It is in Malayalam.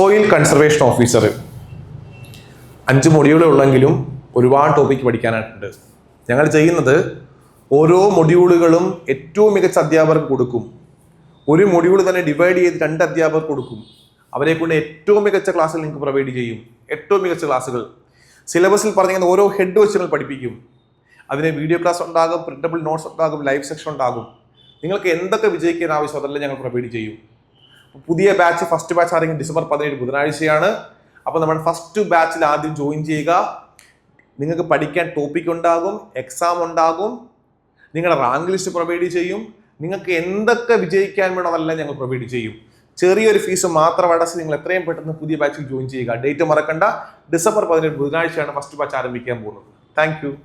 ചീഫ് കൺസർവേഷൻ ഓഫീസർ അഞ്ച് മൊഡ്യൂളേ ഉള്ളെങ്കിലും ഒരുപാട് ടോപ്പിക്ക് പഠിക്കാനായിട്ടുണ്ട്. ഞങ്ങൾ ചെയ്യുന്നത് ഓരോ മൊഡ്യൂളുകളും ഏറ്റവും മികച്ച അധ്യാപകർക്ക് കൊടുക്കും. ഒരു മൊഡ്യൂൾ തന്നെ ഡിവൈഡ് ചെയ്ത് രണ്ട് അധ്യാപകർ കൊടുക്കും. അവരെ കൊണ്ട് ഏറ്റവും മികച്ച ക്ലാസ്സുകൾ നിങ്ങൾക്ക് പ്രൊവൈഡ് ചെയ്യും. ഏറ്റവും മികച്ച ക്ലാസ്സുകൾ സിലബസിൽ പറഞ്ഞിരിക്കുന്ന ഓരോ ഹെഡ് വെച്ച് നിങ്ങൾ പഠിപ്പിക്കും. അതിന് വീഡിയോ ക്ലാസ് ഉണ്ടാകും പ്രിന്റബിൾ നോട്ട്സ് ഉണ്ടാകും ലൈവ് സെക്ഷൻ ഉണ്ടാകും. നിങ്ങൾക്ക് എന്തൊക്കെ വിജയിക്കാൻ ആവശ്യം അതെല്ലാം ഞങ്ങൾ പ്രൊവൈഡ് ചെയ്യും. പുതിയ ബാച്ച് ഫസ്റ്റ് ബാച്ച് ആണെങ്കിൽ ഡിസംബർ പതിനേഴ് ബുധനാഴ്ചയാണ്. അപ്പോൾ നമ്മൾ ഫസ്റ്റ് ബാച്ചിൽ ആദ്യം ജോയിൻ ചെയ്യുക. നിങ്ങൾക്ക് പഠിക്കാൻ ടോപ്പിക് ഉണ്ടാകും എക്സാം ഉണ്ടാകും. നിങ്ങളുടെ റാങ്ക് ലിസ്റ്റ് പ്രൊവൈഡ് ചെയ്യും. നിങ്ങൾക്ക് എന്തൊക്കെ വിജയിക്കാൻ വേണം അതെല്ലാം ഞങ്ങൾ പ്രൊവൈഡ് ചെയ്യും. ചെറിയൊരു ഫീസ് മാത്രം അടച്ച് നിങ്ങൾ എത്രയും പെട്ടെന്ന് പുതിയ ബാച്ചിൽ ജോയിൻ ചെയ്യുക. ഡേറ്റ് മറക്കണ്ട. ഡിസംബർ പതിനേഴ് ബുധനാഴ്ചയാണ് ഫസ്റ്റ് ബാച്ച് ആരംഭിക്കാൻ പോകുന്നത്. താങ്ക്